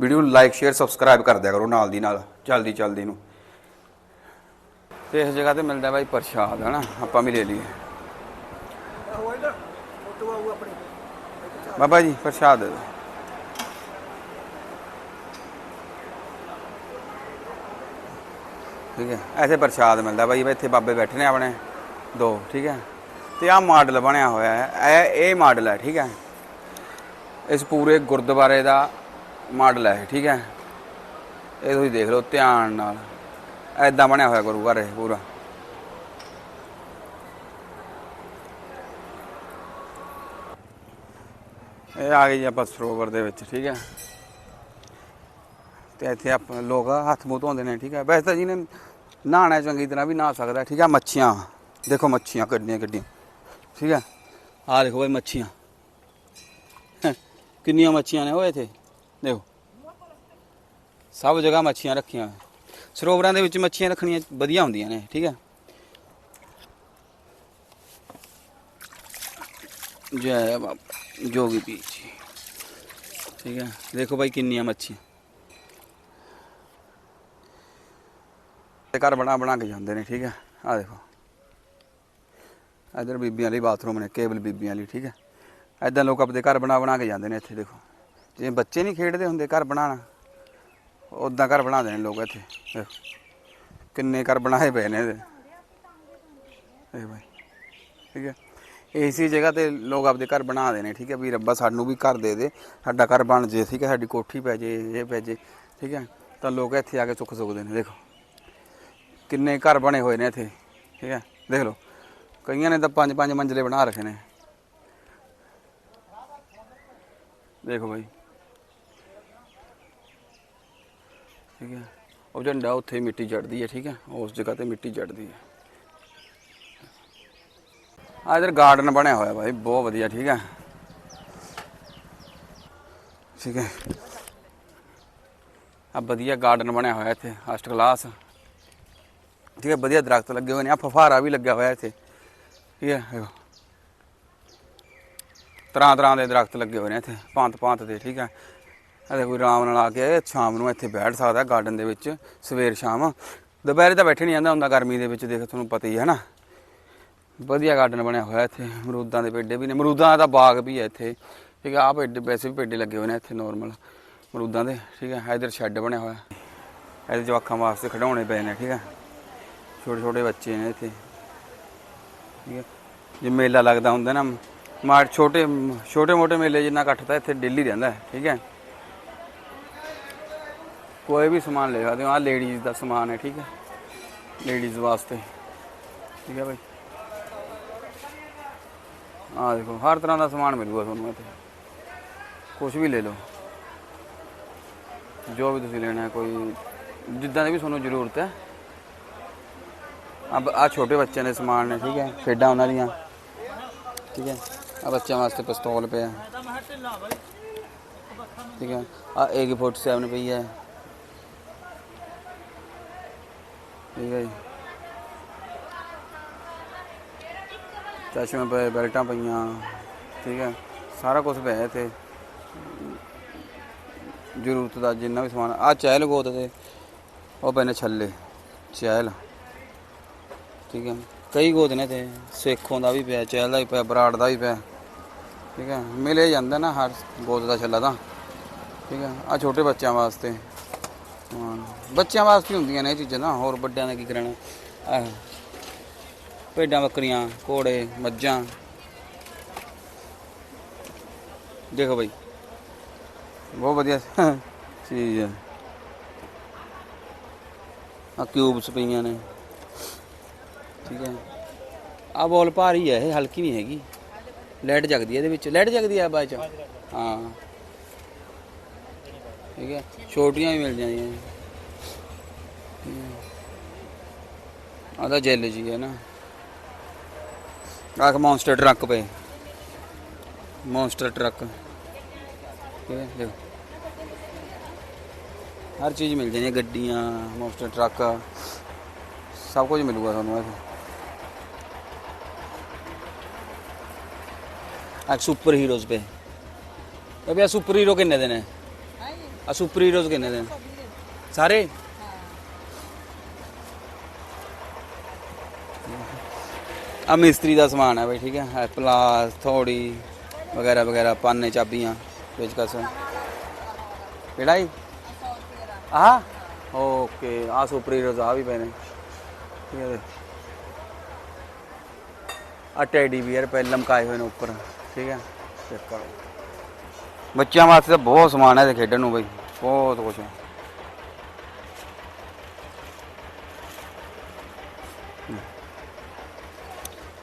ਵੀਡੀਓ ਨੂੰ ਲਾਈਕ, ਸ਼ੇਅਰ, ਸਬਸਕ੍ਰਾਈਬ ਕਰ ਦਿਆ ਕਰੋ ਨਾਲ ਦੀ ਨਾਲ, ਜਲਦੀ ਜਲਦੀ ਨੂੰ। ਤੇ ਇਸ ਜਗ੍ਹਾ ਤੇ ਮਿਲਦਾ ਬਾਈ ਪ੍ਰਸ਼ਾਦ ਹਨਾ ਆਪਾਂ ਵੀ ਲੈ ਲਈਏ। ਬਾਬਾ ਜੀ ਪ੍ਰਸ਼ਾਦ ਦੇ ਦਿਓ। ਠੀਕ ਹੈ ਐਸੇ ਪ੍ਰਸ਼ਾਦ ਮਿਲਦਾ ਬਾਈ ਇੱਥੇ ਬਾਬੇ ਬੈਠੇ ਨੇ ਆਪਣੇ ਦੋ ਠੀਕ ਹੈ। ਤੇ ਆਹ ਮਾਡਲ ਬਣਿਆ ਹੋਇਆ ਹੈ ਇਹ ਇਹ ਮਾਡਲ ਹੈ ਠੀਕ ਹੈ। ਇਸ ਪੂਰੇ ਗੁਰਦੁਆਰੇ ਦਾ ਮਾਡਲ ਹੈ ਇਹ, ਠੀਕ ਹੈ। ਇਹ ਤੁਸੀਂ ਦੇਖ ਲਓ ਧਿਆਨ ਨਾਲ। ਐਦਾਂ ਬਣਿਆ ਹੋਇਆ ਗੁਰੂ ਘਰ ਇਹ ਪੂਰਾ। ਇਹ ਆ ਗਏ ਜੀ ਆਪਾਂ ਸਰੋਵਰ ਦੇ ਵਿੱਚ, ਠੀਕ ਹੈ। ਤੇ ਇੱਥੇ ਆਪ, ਲੋਕ ਹੱਥ ਮੂੰਹ ਧੋਂਦੇ ਨੇ, ਠੀਕ ਹੈ। ਵੈਸੇ ਤਾਂ ਜਿਹਨੇ ਨਹਾਣਾ ਚੰਗੀ ਤਰ੍ਹਾਂ ਵੀ ਨਹਾ ਸਕਦਾ, ਠੀਕ ਹੈ, ਮੱਛੀਆਂ। ਦੇਖੋ ਮੱਛੀਆਂ ਕਿੰਨੀਆਂ ਕੱਢੀਆਂ ਠੀਕ ਹੈ। ਆਹ ਦੇਖੋ ਬਈ ਮੱਛੀਆਂ। ਕਿੰਨੀਆਂ ਮੱਛੀਆਂ ਨੇ ਉਹ ਇੱਥੇ। ਦੇਖੋ। ਸਭ ਜਗ੍ਹਾ ਮੱਛੀਆਂ ਰੱਖੀਆਂ ਸਰੋਵਰਾਂ ਦੇ ਵਿੱਚ ਮੱਛੀਆਂ ਰੱਖਣੀਆਂ ਵਧੀਆ ਹੁੰਦੀਆਂ ਨੇ, ਠੀਕ ਹੈ। ਜੈ ਬਾਬਾ ਜੋਗੀ ਪੀਰ ਜੀ ਠੀਕ ਹੈ? ਦੇਖੋ ਭਾਈ ਕਿੰਨੀਆਂ ਮੱਛੀਆਂ। ਘਰ ਬਣਾ ਬਣਾ ਕੇ ਜਾਂਦੇ ਨੇ, ਠੀਕ ਹੈ? ਆ ਦੇਖੋ। ਇਧਰ ਬੀਬੀਆਂ ਲਈ ਬਾਥਰੂਮ ਨੇ, ਕੇਬਲ ਬੀਬੀਆਂ ਲਈ, ਠੀਕ ਹੈ? ਐਦਾਂ ਲੋਕ ਆਪਣੇ ਘਰ ਬਣਾ ਬਣਾ ਕੇ ਜਾਂਦੇ ਨੇ ਇੱਥੇ, ਦੇਖੋ। ਜਿਵੇਂ ਬੱਚੇ ਨਹੀਂ ਖੇਡਦੇ ਹੁੰਦੇ ਘਰ ਬਣਾਉਣਾ ਉਦਾਂ ਘਰ ਬਣਾਉਂਦੇ ਨੇ ਲੋਕ ਇੱਥੇ, ਦੇਖੋ। ਕਿੰਨੇ ਘਰ ਬਣਾਏ ਪਏ ਨੇ ਇਹਦੇ। ਇਹ ਭਾਈ, ਠੀਕ ਹੈ? ਇਸੀ ਜਗ੍ਹਾ ਤੇ ਲੋਕ ਆਪਦੇ ਘਰ ਬਣਾਉਂਦੇ ਨੇ ਠੀਕ ਹੈ, ਵੀ ਰੱਬਾ ਸਾਨੂੰ ਵੀ ਘਰ ਦੇ ਦੇ, ਸਾਡਾ ਘਰ ਬਣ ਜੇ, ਠੀਕ ਹੈ, ਸਾਡੀ ਕੋਠੀ ਪੈ ਜੇ, ਇਹ ਪੈ ਜੇ, ਠੀਕ ਹੈ, ਤਾਂ ਲੋਕ ਇੱਥੇ ਆ ਕੇ ਸੁੱਖ ਸੁਖਦੇ ਨੇ, ਦੇਖੋ। ਕਿੰਨੇ ਘਰ ਬਣੇ ਹੋਏ ਨੇ ਇੱਥੇ, ਠੀਕ ਹੈ, ਦੇਖ ਲਓ, ਕਈਆਂ ਨੇ ਤਾਂ ਪੰਜ ਪੰਜ ਮੰਜ਼ਲੇ ਬਣਾ ਰੱਖੇ ਨੇ। ਦੇਖੋ ਭਾਈ ਠੀਕ ਹੈ, ਉਹ ਝੰਡਾ ਉੱਥੇ ਮਿੱਟੀ ਚੜਦੀ ਹੈ, ਠੀਕ ਹੈ, ਉਸ ਜਗ੍ਹਾ ਤੇ ਮਿੱਟੀ ਚੜਦੀ ਹੈ। ਆ ਇਧਰ ਗਾਰਡਨ ਬਣਿਆ ਹੋਇਆ ਭਾਈ ਬਹੁਤ ਵਧੀਆ, ਠੀਕ ਹੈ। ਠੀਕ ਹੈ। ਆ ਵਧੀਆ ਗਾਰਡਨ ਬਣਿਆ ਹੋਇਆ ਇੱਥੇ ਫਸਟ ਕਲਾਸ ਠੀਕ ਹੈ, ਵਧੀਆ ਦਰਖਤ ਲੱਗੇ ਹੋਏ ਨੇ ਆ ਫਫਾਰਾ ਵੀ ਲੱਗਿਆ ਹੋਇਆ ਇੱਥੇ। ਠੀਕ ਹੈ ਤਰ੍ਹਾਂ ਤਰ੍ਹਾਂ ਦੇ ਦਰਖਤ ਲੱਗੇ ਹੋਏ ਨੇ ਇੱਥੇ, ਭਾਂਤ ਭਾਂਤ ਦੇ, ਠੀਕ ਹੈ। ਅਰੇ ਕੋਈ ਆਰਾਮ ਨਾਲ ਆ ਕੇ ਸ਼ਾਮ ਨੂੰ ਇੱਥੇ ਬੈਠ ਸਕਦਾ ਗਾਰਡਨ ਦੇ ਵਿੱਚ, ਸਵੇਰ ਸ਼ਾਮ। ਦੁਪਹਿਰੇ ਤਾਂ ਬੈਠੇ ਨਹੀਂ ਜਾਂਦਾ ਹੁੰਦਾ, ਗਰਮੀ ਦੇ ਵਿੱਚ, ਦੇਖ, ਤੁਹਾਨੂੰ ਪਤਾ ਹੀ ਹੈ ਨਾ ਵਧੀਆ ਗਾਰਡਨ ਬਣਿਆ ਹੋਇਆ ਇੱਥੇ। ਅਮਰੂਦਾਂ ਦੇ ਪੇਡੇ ਵੀ ਨੇ। ਅਮਰੂਦਾਂ ਦਾ ਬਾਗ ਵੀ ਹੈ ਇੱਥੇ। ਠੀਕ ਹੈ, ਆਹ ਪੇਡੇ, ਵੈਸੇ ਵੀ ਪੇਡੇ ਲੱਗੇ ਹੋਏ ਨੇ ਇੱਥੇ ਨਾਰਮਲ ਅਮਰੂਦਾਂ ਦੇ, ਠੀਕ ਹੈ, ਇਧਰ ਸ਼ੈੱਡ ਬਣਿਆ ਹੋਇਆ। ਇਹਦੇ ਜਵਾਕਾਂ ਵਾਸਤੇ ਖਿਡੌਣੇ ਪਏ ਨੇ, ਠੀਕ ਹੈ। ਛੋਟੇ ਛੋਟੇ ਬੱਚੇ ਨੇ ਇੱਥੇ। ਠੀਕ ਹੈ, ਜੇ ਮੇਲਾ ਲੱਗਦਾ ਹੁੰਦਾ ਨਾ, ਮਾਰ ਛੋਟੇ ਛੋਟੇ ਮੋਟੇ ਮੇਲੇ ਜਿੰਨਾ ਇਕੱਠ ਤਾਂ ਇੱਥੇ ਡੇਲੀ ਰਹਿੰਦਾ ਹੈ, ਠੀਕ ਹੈ। ਕੋਈ ਵੀ ਸਮਾਨ ਲੈ ਸਕਦੇ ਹੋ। ਆ ਲੇਡੀਜ਼ ਦਾ ਸਮਾਨ ਹੈ, ਠੀਕ ਹੈ। ਲੇਡੀਜ਼ ਵਾਸਤੇ। ਠੀਕ ਹੈ ਭਾਈ ਆ ਦੇਖੋ, ਹਰ ਤਰ੍ਹਾਂ ਦਾ ਸਮਾਨ ਮਿਲੂਗਾ ਤੁਹਾਨੂੰ ਇੱਥੇ। ਕੁਝ ਵੀ ਲੈ ਲਓ। ਜੋ ਵੀ ਤੁਸੀਂ ਲੈਣਾ ਕੋਈ ਜਿੱਦਾਂ ਦੀ ਵੀ ਤੁਹਾਨੂੰ ਜ਼ਰੂਰਤ ਹੈ। ਆ ਆ ਛੋਟੇ ਬੱਚਿਆਂ ਦੇ ਸਮਾਨ ਨੇ, ਠੀਕ ਹੈ, ਖੇਡਾਂ ਉਹਨਾਂ ਦੀਆਂ। ਠੀਕ ਹੈ ਆ ਬੱਚਿਆਂ ਵਾਸਤੇ ਪਿਸਤੌਲ ਪਿਆ। ਠੀਕ ਹੈ ਆ AK47 ਪਈ ਹੈ। ਠੀਕ ਹੈ ਜੀ। ਚਸ਼ਮੇ ਪਏ ਬੈਲਟਾਂ ਪਈਆਂ, ਠੀਕ ਹੈ, ਸਾਰਾ ਕੁਝ ਪਿਆ ਇੱਥੇ। ਜ਼ਰੂਰਤ ਦਾ ਜਿੰਨਾ ਵੀ ਸਮਾਨ ਆ ਚਹਿਲ ਗੋਤ ਦੇ, ਉਹ ਪਏ ਨੇ ਛੱਲੇ, ਚਹਿਲ। ਠੀਕ ਹੈ, ਕਈ ਗੋਤ ਨੇ ਤੇ ਸੇਖੋਂ ਦਾ ਵੀ ਪਿਆ, ਚਹਿਲ ਦਾ ਵੀ ਪਿਆ, ਬਰਾੜ ਦਾ ਵੀ ਪਿਆ। ਠੀਕ ਹੈ, ਮਿਲੇ ਜਾਂਦਾ ਨਾ ਹਰ ਗੋਤ ਦਾ ਛੱਲਾ ਤਾਂ। ਠੀਕ ਹੈ ਆ ਛੋਟੇ ਬੱਚਿਆਂ ਵਾਸਤੇ। ਬੱਚਿਆਂ ਵਾਸਤੇ ਹੁੰਦੀਆਂ ਨੇ ਇਹ ਚੀਜ਼ਾਂ ਨਾ, ਹੋਰ ਵੱਡਿਆਂ ਦਾ ਕੀ ਕਰਨਾ ਆਹ ਭੇਡਾਂ ਬੱਕਰੀਆਂ, ਘੋੜੇ, ਮੱਝਾਂ। ਦੇਖੋ ਭਾਈ ਬਹੁਤ ਵਧੀਆ। ਚੀਜ਼ ਹੈ ਆ ਕਿਊਬਸ ਪਈਆਂ ਨੇ। ਠੀਕ ਹੈ ਆ ਬੋਲ ਭਾਰੀ ਹੈ ਇਹ ਹਲਕੀ ਨਹੀਂ ਹੈਗੀ। ਲਾਈਟ ਜਗਦੀ ਹੈ ਇਹਦੇ ਵਿੱਚ। ਲਾਈਟ ਜਗਦੀ ਹੈ ਬਾਅਦ ਚ? ਹਾਂ। ਠੀਕ ਹੈ ਛੋਟੀਆਂ ਵੀ ਮਿਲ ਜਾਂਦੀਆਂ ਆ। ਤਾਂ ਜੈਲ ਜੀ ਹੈ ਨਾ। ਆਖ ਮੌਨਸਟਰ ਟਰੱਕ ਪਏ। ਮੌਨਸਟਰ ਟਰੱਕ ਠੀਕ ਹੈ ਦੇਖੋ। ਹਰ ਚੀਜ਼ ਮਿਲ ਹੈ ਗੱਡੀਆਂ ਮੌਨਸਟਰ ਟਰੱਕ ਸਭ ਕੁਝ ਮਿਲੂਗਾ ਤੁਹਾਨੂੰ ਇੱਥੇ। ਆ ਸੁਪਰ ਹੀਰੋਜ਼ ਪੇ ਵੀ ਆ ਸੁਪਰ ਹੀਰੋ ਕਿੰਨੇ ਦੇ ਨੇ ਆ ਸੁਪਰ ਹੀਰੋਜ਼ ਕਿੰਨੇ ਦੇ ਨੇ ਸਾਰੇ? ਆ ਮਿਸਤਰੀ ਦਾ ਸਮਾਨ ਹੈ ਬਈ, ਠੀਕ ਹੈ? ਪਲਾਸ, ਥੋੜੀ, ਵਗੈਰਾ ਵਗੈਰਾ, ਪਾਨੇ, ਚਾਬੀਆਂ ਵਿੱਚ ਕਸ ਕਿਹੜਾ ਜੀ? ਆ ਓਕੇ ਆ ਸੁਪਰ ਰਜਾ ਵੀ ਪਏ ਨੇ। ਠੀਕ ਹੈ ਆ ਟੈਡੀ ਬੀਅਰ ਪੈ ਲਮਕਾਏ ਹੋਏ ਨੇ ਉੱਪਰ। ਠੀਕ ਹੈ? ਚੈੱਕ ਕਰੋ। ਬੱਚਿਆਂ ਵਾਸਤੇ ਤਾਂ ਬਹੁਤ ਸਮਾਨ ਹੈ ਇਹਦੇ ਖੇਡਣ ਨੂੰ ਬਈ। ਬਹੁਤ ਕੁਝ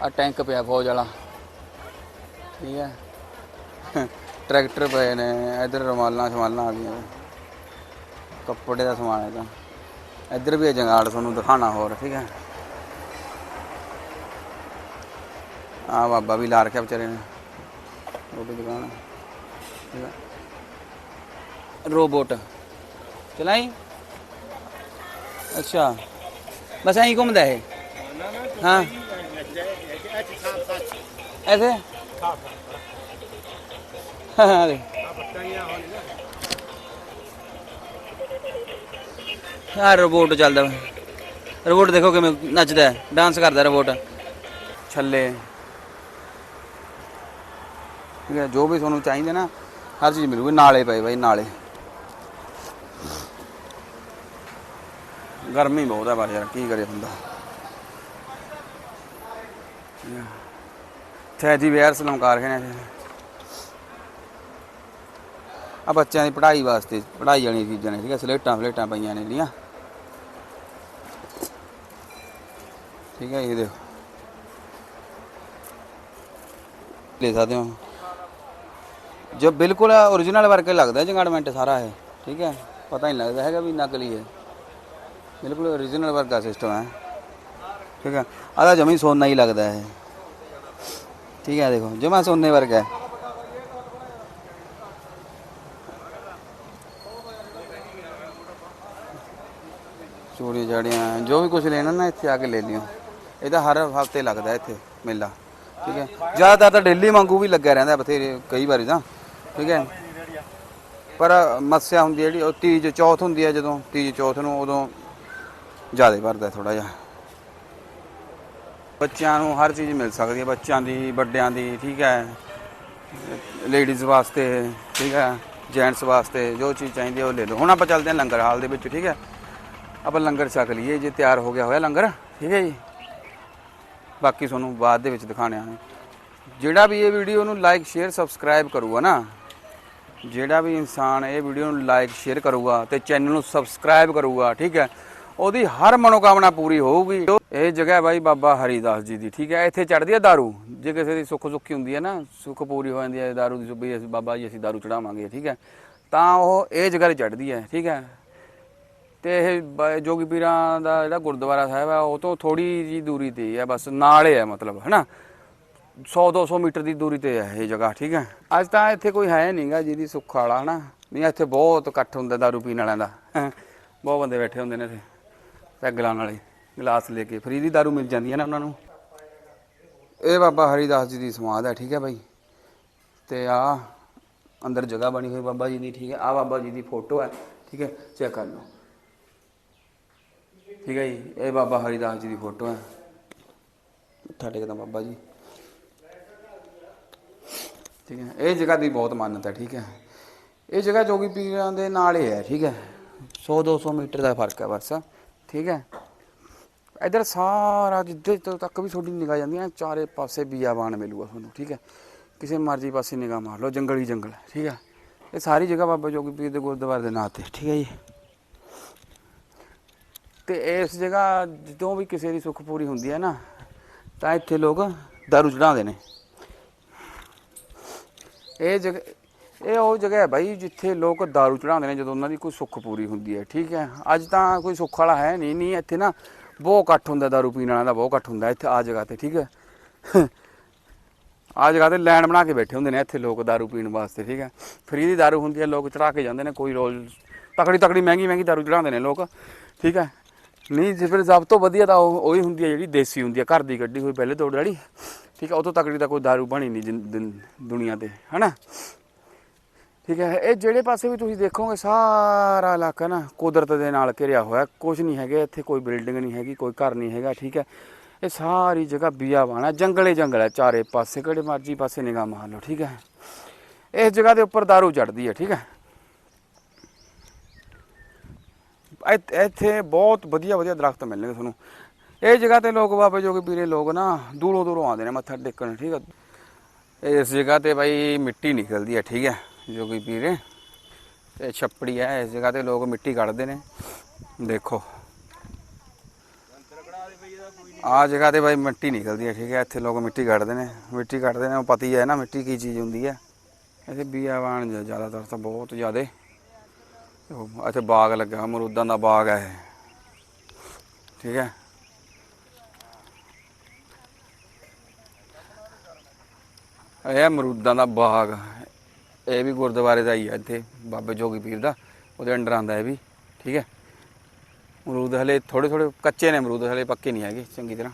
ਆ ਟੈਂਕ ਪਿਆ ਫੌਜ ਵਾਲਾ। ਠੀਕ ਹੈ। ਟਰੈਕਟਰ ਪਏ ਨੇ ਇਧਰ ਰਮਾਲਾਂ ਸ਼ਮਾਲਾਂ ਆ ਗਈਆਂ ਕੱਪੜੇ ਦਾ ਸਮਾਨ ਹੈ ਤਾਂ ਇੱਧਰ ਵੀ ਹੈ ਜੰਗਾੜ ਤੁਹਾਨੂੰ ਦਿਖਾਣਾ ਹੋਰ ਠੀਕ ਹੈ। ਆ ਬਾਬਾ ਵੀ ਲਾ ਰੱਖਿਆ ਵਿਚਾਰੇ ਨੇ। ਰੋਟੀ ਦੁਕਾਨ। ਠੀਕ ਹੈ। ਰੋਬੋਟ। ਚਲਾਈ? ਅੱਛਾ। ਬਸ ਐਂ ਹੀ ਘੁੰਮਦਾ ਹੈ। ਹਾਂ ਐਸੇ ਹਾਂ ਦੇ ਆ ਰੋਬੋਟ ਚੱਲਦਾ ਵਾ। ਰੋਬੋਟ ਦੇਖੋ ਕਿਵੇਂ ਨੱਚਦਾ ਹੈ। ਡਾਂਸ ਕਰਦਾ ਰੋਬੋਟ ਛੱਲੇ। ਠੀਕ ਹੈ, ਜੋ ਵੀ ਤੁਹਾਨੂੰ ਚਾਹੀਦਾ ਨਾ, ਹਰ ਚੀਜ਼ ਮਿਲੂਗੀ। ਨਾਲੇ ਪਏ ਬਾਈ, ਨਾਲੇ। ਗਰਮੀ ਬਹੁਤ ਹੈ ਬਾਹਰ ਯਾਰ, ਕੀ ਕਰੇ ਹੁੰਦਾ ਥੈਜੀ ਵੇਅਰ ਸਲਮਕਾਰ ਨੇ ਆ ਬੱਚਿਆਂ ਦੀ ਪੜ੍ਹਾਈ ਵਾਸਤੇ ਪੜ੍ਹਾਈ ਵਾਲੀਆਂ ਚੀਜ਼ਾਂ ਨੇ ਠੀਕ ਹੈ ਸਲੇਟਾਂ ਫਲੇਟਾਂ ਪਈਆਂ ਨੇ ਜਿਹੜੀਆਂ ਠੀਕ ਹੈ ਇਹ ਦੇਖੋ ਲੈ ਸਕਦੇ ਹੋ ਜੋ ਬਿਲਕੁਲ ओरिजिनल ਵਰਗੇ ਲੱਗਦਾ ਜੰਗਾੜਮੈਂਟ ਸਾਰਾ ਹੈ ਠੀਕ ਹੈ ਪਤਾ ਨਹੀਂ ਲੱਗਦਾ ਹੈਗਾ ਵੀ ਨਕਲੀ ਹੈ ਬਿਲਕੁਲ ओरिजिनल ਵਰਗਾ ਸਿਸਟਮ ਹੈ ਠੀਕ ਹੈ ਆਦਾ ਜਮੀ ਸੋਨਾ ਹੀ ਲੱਗਦਾ ਹੈ ਠੀਕ ਹੈ, ਦੇਖੋ ਜਮਾ ਸੋਨੇ ਵਰਗਾ ਹੈ। ਚੂੜੀ ਜੜੀਆਂ ਜੋ ਵੀ ਕੁਝ ਲੈਣਾ ਨਾ ਇੱਥੇ ਆ ਕੇ ਲੈ ਲਿਓ। ਇਹਦਾ ਹਰ ਹਫ਼ਤੇ ਲੱਗਦਾ ਇੱਥੇ ਮੇਲਾ, ਠੀਕ ਹੈ। ਜ਼ਿਆਦਾਤਰ ਤਾਂ ਡੇਲੀ ਵਾਂਗੂ ਵੀ ਲੱਗਿਆ ਰਹਿੰਦਾ ਬਥੇਰੇ, ਕਈ ਵਾਰੀ ਤਾਂ, ਠੀਕ ਹੈ। ਪਰ ਮੱਸਿਆ ਹੁੰਦੀ ਹੈ ਜਿਹੜੀ, ਉਹ ਤੀਜ ਚੌਥ ਹੁੰਦੀ ਹੈ ਜਦੋਂ, ਤੀਜ ਚੌਥ ਨੂੰ ਉਦੋਂ ਜ਼ਿਆਦਾ ਭਰਦਾ ਥੋੜਾ ਜਿਹਾ। ਬੱਚਿਆਂ ਨੂੰ ਹਰ ਚੀਜ਼ ਮਿਲ ਸਕਦੀ ਹੈ, ਬੱਚਿਆਂ ਦੀ, ਵੱਡਿਆਂ ਦੀ, ਠੀਕ ਹੈ। ਲੇਡੀਜ਼ ਵਾਸਤੇ, ਠੀਕ ਹੈ ਜੈਂਟਸ ਵਾਸਤੇ ਜੋ ਚੀਜ਼ ਚਾਹੀਦੀ ਹੈ ਉਹ ਲੈ ਲਓ। ਹੁਣ ਆਪਾਂ ਚੱਲਦੇ ਹਾਂ ਲੰਗਰ ਹਾਲ ਦੇ ਵਿੱਚ, ਠੀਕ ਹੈ। ਆਪਾਂ ਲੰਗਰ ਛਕ ਲਈਏ, ਜੇ ਤਿਆਰ ਹੋ ਗਿਆ ਹੋਇਆ ਲੰਗਰ, ਠੀਕ ਹੈ ਜੀ। ਬਾਕੀ ਤੁਹਾਨੂੰ ਬਾਅਦ ਦੇ ਵਿੱਚ ਦਿਖਾਣੇ ਆ ਜਿਹੜਾ ਵੀ ਇਹ ਵੀਡੀਓ ਨੂੰ ਲਾਈਕ ਸ਼ੇਅਰ ਸਬਸਕ੍ਰਾਈਬ ਕਰੂਗਾ ਨਾ, ਜਿਹੜਾ ਵੀ ਇਨਸਾਨ ਇਹ ਵੀਡੀਓ ਨੂੰ ਲਾਈਕ ਸ਼ੇਅਰ ਕਰੂਗਾ ਤੇ ਚੈਨਲ ਨੂੰ ਸਬਸਕ੍ਰਾਈਬ ਕਰੂਗਾ, ਠੀਕ ਹੈ। ਉਹਦੀ ਹਰ ਮਨੋਕਾਮਨਾ ਪੂਰੀ ਹੋਊਗੀ ਇਹ ਜਗ੍ਹਾ ਹੈ ਬਾਈ ਬਾਬਾ ਹਰੀਦਾਸ ਜੀ ਦੀ ਠੀਕ ਹੈ ਇੱਥੇ ਚੜਦੀ ਹੈ दारू ਜੇ ਕਿਸੇ ਦੀ ਸੁੱਖ ਸੁੱਖੀ ਹੁੰਦੀ ਹੈ ਨਾ ਸੁੱਖ ਪੂਰੀ ਹੋ ਜਾਂਦੀ ਹੈ दारू ਦੀ ਸੁਬੀ ਅਸੀਂ ਬਾਬਾ ਜੀ ਅਸੀਂ दारू ਚੜਾਵਾਂਗੇ ਠੀਕ ਹੈ ਤਾਂ ਉਹ ਇਹ ਜਗ੍ਹਾ ਤੇ ਚੜਦੀ ਹੈ ਠੀਕ ਹੈ ਤੇ ਇਹ ਬ- ਜੋਗੀ ਪੀਰਾਂ ਦਾ ਜਿਹੜਾ ਗੁਰਦੁਆਰਾ ਸਾਹਿਬ ਹੈ ਉਹ ਤੋਂ ਥੋੜੀ ਜੀ ਦੂਰੀ ਤੇ ਹੀ ਹੈ ਬਸ ਨਾਲੇ ਹੈ ਮਤਲਬ ਹੈਨਾ 100 200 ਮੀਟਰ ਦੀ ਦੂਰੀ ਤੇ ਹੈ ਇਹ ਜਗ੍ਹਾ ਠੀਕ ਹੈ ਅੱਜ ਤਾਂ ਇੱਥੇ ਕੋਈ ਹੈ ਨਹੀਂਗਾ ਜਿਹਦੀ ਸੁੱਖ ਵਾਲਾ ਹਨਾ ਨਹੀਂ ਇੱਥੇ ਬਹੁਤ ਇਕੱਠ ਹੁੰਦਾ ਦਾਰੂ ਪੀਣ ਵਾਲਿਆਂ ਦਾ ਬਹੁਤ ਬੰਦੇ ਬੈਠੇ ਹੁੰਦੇ ਨੇ ਇੱਥੇ ਪੈਗ ਲਾਉਣ ਵਾਲੇ, ਗਲਾਸ ਲੈ ਕੇ। ਫਰੀ ਦੀ ਦਾਰੂ ਮਿਲ ਜਾਂਦੀ ਹੈ ਨਾ ਉਹਨਾਂ ਨੂੰ। ਇਹ ਬਾਬਾ ਹਰੀਦਾਸ ਜੀ ਦੀ ਸਮਾਧ ਹੈ, ਠੀਕ ਹੈ ਬਾਈ। ਤੇ ਆ ਅੰਦਰ ਜਗ੍ਹਾ ਬਣੀ ਹੋਈ ਬਾਬਾ ਜੀ ਦੀ, ਠੀਕ ਹੈ। ਆ ਬਾਬਾ ਜੀ ਦੀ ਫੋਟੋ ਹੈ, ਠੀਕ ਹੈ। ਚੈੱਕ ਕਰ ਲਓ। ਠੀਕ ਹੈ ਜੀ, ਇਹ ਬਾਬਾ ਹਰੀਦਾਸ ਜੀ ਦੀ ਫੋਟੋ ਹੈ। ਮੱਥਾ ਟੇਕਦਾ ਬਾਬਾ ਜੀ। ਠੀਕ ਹੈ, ਇਹ ਜਗ੍ਹਾ ਦੀ ਬਹੁਤ ਮਾਨਤਾ ਠੀਕ ਹੈ। ਇਹ ਜਗ੍ਹਾ ਜੋਗੀ ਪੀਰਾਂ ਦੇ ਨਾਲ ਹੀ ਹੈ, ਠੀਕ ਹੈ। 100 200 ਮੀਟਰ ਦਾ ਫ਼ਰਕ ਹੈ ਬਸ। ਠੀਕ ਹੈ? ਇਧਰ ਸਾਰਾ ਜਿੱਦੇ ਤੱਕ ਵੀ ਤੁਹਾਡੀ ਨਿਗਾਹ ਜਾਂਦੀ ਹੈ, ਚਾਰੇ ਪਾਸੇ ਬੀਆਬਾਨ ਮਿਲੂਗਾ ਤੁਹਾਨੂੰ, ਠੀਕ ਹੈ? ਕਿਸੇ ਮਰਜ਼ੀ ਪਾਸੇ ਨਿਗਾਹ ਮਾਰ ਲਓ, ਜੰਗਲ ਹੀ ਜੰਗਲ ਠੀਕ ਹੈ? ਇਹ ਸਾਰੀ ਜਗ੍ਹਾ ਬਾਬਾ ਜੋਗੀ ਪੀਰ ਦੇ ਗੁਰਦੁਆਰੇ ਦੇ ਨਾਂ ਤੇ, ਠੀਕ ਹੈ ਜੀ? ਤੇ ਇਸ ਜਗ੍ਹਾ ਜਦੋਂ ਵੀ ਕਿਸੇ ਦੀ ਸੁੱਖ ਪੂਰੀ ਹੁੰਦੀ ਹੈ ਨਾ, ਤਾਂ ਇੱਥੇ ਲੋਕ ਦਾਰੂ ਚੜਾਉਂਦੇ ਨੇ। ਇਹ ਜਗ੍ਹਾ ਇਹ ਉਹ ਜਗ੍ਹਾ ਹੈ ਬਾਈ ਜਿੱਥੇ ਲੋਕ ਦਾਰੂ ਚੜਾਉਂਦੇ ਨੇ ਜਦੋਂ ਉਹਨਾਂ ਦੀ ਕੋਈ ਸੁੱਖ ਪੂਰੀ ਹੁੰਦੀ ਹੈ, ਠੀਕ ਹੈ। ਅੱਜ ਤਾਂ ਕੋਈ ਸੁੱਖ ਵਾਲਾ ਹੈ ਨਹੀਂ ਨਹੀਂ, ਇੱਥੇ ਨਾ ਬਹੁਤ ਇਕੱਠ ਹੁੰਦਾ ਦਾਰੂ ਪੀਣ ਵਾਲਿਆਂ ਦਾ, ਬਹੁਤ ਇਕੱਠ ਹੁੰਦਾ ਇੱਥੇ ਆ ਜਗ੍ਹਾ ਤੇ, ਠੀਕ ਹੈ। ਆ ਜਗ੍ਹਾ ਤੇ ਲਾਈਨ ਬਣਾ ਕੇ ਬੈਠੇ ਹੁੰਦੇ ਨੇ ਇੱਥੇ ਲੋਕ ਦਾਰੂ ਪੀਣ ਵਾਸਤੇ, ਠੀਕ ਹੈ। ਫਰੀ ਦੀ ਦਾਰੂ ਹੁੰਦੀ ਹੈ, ਲੋਕ ਚੜਾ ਕੇ ਜਾਂਦੇ ਨੇ, ਕੋਈ ਰੋਲ ਤਕੜੀ ਤਕੜੀ ਮਹਿੰਗੀ ਮਹਿੰਗੀ ਦਾਰੂ ਚੜਾਉਂਦੇ ਨੇ ਲੋਕ, ਠੀਕ ਹੈ। ਨਹੀਂ, ਜੇ ਫਿਰ ਸਭ ਤੋਂ ਵਧੀਆ ਤਾਂ ਉਹ, ਉਹੀ ਹੁੰਦੀ ਹੈ ਜਿਹੜੀ ਦੇਸੀ ਹੁੰਦੀ ਹੈ, ਘਰ ਦੀ ਗੱਡੀ ਹੋਈ ਪਹਿਲੇ ਤੋੜ ਵਾਲੀ, ਠੀਕ ਹੈ। ਉਹ ਤੋਂ ਤਕੜੀ ਤਾਂ ਕੋਈ ਦਾਰੂ ਬਣੀ ਨਹੀਂ ਜਿਨ- ਦਿਨ- ਦੁਨੀਆ ਤੇ, ਹਨਾ। ਠੀਕ ਹੈ, ਇਹ ਜਿਹੜੇ ਪਾਸੇ ਵੀ ਤੁਸੀਂ ਦੇਖੋਗੇ, ਸਾਰਾ ਇਲਾਕਾ ਨਾ ਕੁਦਰਤ ਦੇ ਨਾਲ ਘਿਰਿਆ ਹੋਇਆ ਕੁਝ ਨਹੀਂ ਹੈਗੇ, ਇੱਥੇ ਕੋਈ ਬਿਲਡਿੰਗ ਨਹੀਂ ਹੈਗੀ, ਕੋਈ ਘਰ ਨਹੀਂ ਹੈਗਾ, ਠੀਕ ਹੈ। ਇਹ ਸਾਰੀ ਜਗ੍ਹਾ ਬੀਆਬਾਨ ਜੰਗਲੇ ਜੰਗਲ ਹੈ, ਚਾਰੇ ਪਾਸੇ, ਕਿਹੜੇ ਮਰਜ਼ੀ ਪਾਸੇ ਨਿਗਾਹ ਮਾਰ ਲਓ, ਠੀਕ ਹੈ। ਇਸ ਜਗ੍ਹਾ ਦੇ ਉੱਪਰ दारू ਚੜਦੀ ਹੈ, ਠੀਕ ਹੈ। ਇੱਥ- ਇੱਥੇ ਬਹੁਤ ਵਧੀਆ ਵਧੀਆ ਦਰਖਤ ਮਿਲਣਗੇ ਤੁਹਾਨੂੰ। ਇਹ ਜਗ੍ਹਾ ਤੇ ਲੋਕ, ਬਾਬੇ ਜੋਗੇ ਪੀਰੇ ਲੋਕ ਨਾ ਦੂਰੋਂ ਦੂਰੋਂ ਆਉਂਦੇ ਨੇ, ਮੱਥਾ ਟੇਕਣ, ਠੀਕ ਹੈ। ਇਸ ਜਗ੍ਹਾ ਤੇ ਬਾਈ ਮਿੱਟੀ ਨਿਕਲਦੀ ਹੈ, ਠੀਕ ਹੈ। ਜੋਗੀ ਪੀਰੇ ਤੇ ਛੱਪੜੀ ਹੈ, ਇਸ ਜਗ੍ਹਾ ਤੇ ਲੋਕ ਮਿੱਟੀ ਕੱਢਦੇ ਨੇ। ਦੇਖੋ। ਆ ਜਗ੍ਹਾ ਤੇ ਬਾਈ ਮਿੱਟੀ ਨਿਕਲਦੀ ਹੈ, ਠੀਕ ਹੈ, ਇੱਥੇ ਲੋਕ ਮਿੱਟੀ ਕੱਢਦੇ ਨੇ। ਮਿੱਟੀ ਕੱਢਦੇ ਨੇ, ਉਹ ਪਤਾ ਹੀ ਹੈ ਨਾ ਮਿੱਟੀ ਕੀ ਚੀਜ਼ ਹੁੰਦੀ ਹੈ। ਇੱਥੇ ਬੀਆਵਾਨ ਜ਼ਿਆਦਾਤਰ ਤਾਂ ਬਹੁਤ ਜ਼ਿਆਦੇ। ਇੱਥੇ ਬਾਗ ਲੱਗਾ ਅਮਰੂਦਾਂ ਦਾ ਬਾਗ ਹੈ ਇਹ। ਠੀਕ ਹੈ। ਇਹ ਅਮਰੂਦਾਂ ਦਾ ਬਾਗ। ਇਹ ਵੀ ਗੁਰਦੁਆਰੇ ਦਾ ਹੀ ਆ ਇੱਥੇ, ਬਾਬੇ ਜੋਗੀ ਪੀਰ ਦਾ, ਉਹਦੇ ਅੰਡਰ ਆਂਦਾ ਇਹ ਵੀ, ਠੀਕ ਹੈ? ਅਮਰੂਦ ਹਲੇ ਥੋੜੇ ਥੋੜੇ ਕੱਚੇ ਨੇ ਅਮਰੂਦ, ਹਲੇ ਪੱਕੇ ਨਹੀਂ ਹੈਗੇ, ਚੰਗੀ ਤਰ੍ਹਾਂ।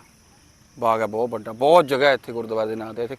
ਬਾਗ ਹੈ ਬਹੁਤ ਵੱਡਾ, ਬਹੁਤ ਜਗ੍ਹਾ ਇੱਥੇ ਗੁਰਦੁਆਰੇ ਦੇ ਨਾਂ ਤੇ, ਇੱਥੇ